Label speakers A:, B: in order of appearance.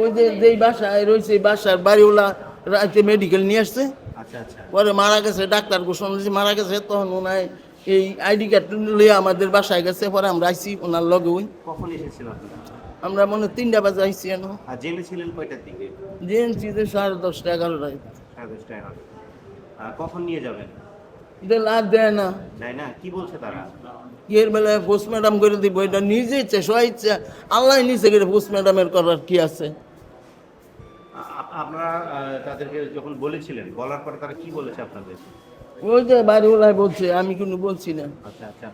A: ওই যে যেই বাসায় রয়েছে এই বাসার বাড়িওয়ালা রাতে মেডিকেল নিয়ে আসছে।
B: আচ্ছা আচ্ছা।
A: পরে মারা গেছে ডাক্তার ঘোষণা দিয়েছে মারা গেছে তখন ওনার এই আইডি কার্ড লিয়ে আমাদের বাসায় গেছে পরে আমরা আইসি ওনার লগে ওই।
B: কখন এসেছিল
A: আমরা মনে তিনটা বাজে আইসি
B: আর জেনেছিলেন কয়টার দিকে?
A: জেএনসি যে সাড়ে দশটা এগারোটায়।
B: সাড়ে দশটা এগারো আর কখন নিয়ে যাবেন?
A: এটা লাভ দেয় না।
B: তাই না কি বলছে তারা?
A: এর বেলায় পোস্টম্যাডাম করে দিব এটা নিজে ইচ্ছে সবাই ইচ্ছে আল্লাহ নিচে করে পোস্টম্যাডামের করার কি আছে?
B: আপনারা তাদেরকে যখন বলেছিলেন বলার পরে তারা কি বলেছে আপনাদের?
A: ওই যে বাড়িওয়ালায় বলছে আমি কিন্তু বলছি না।
B: আচ্ছা আচ্ছা।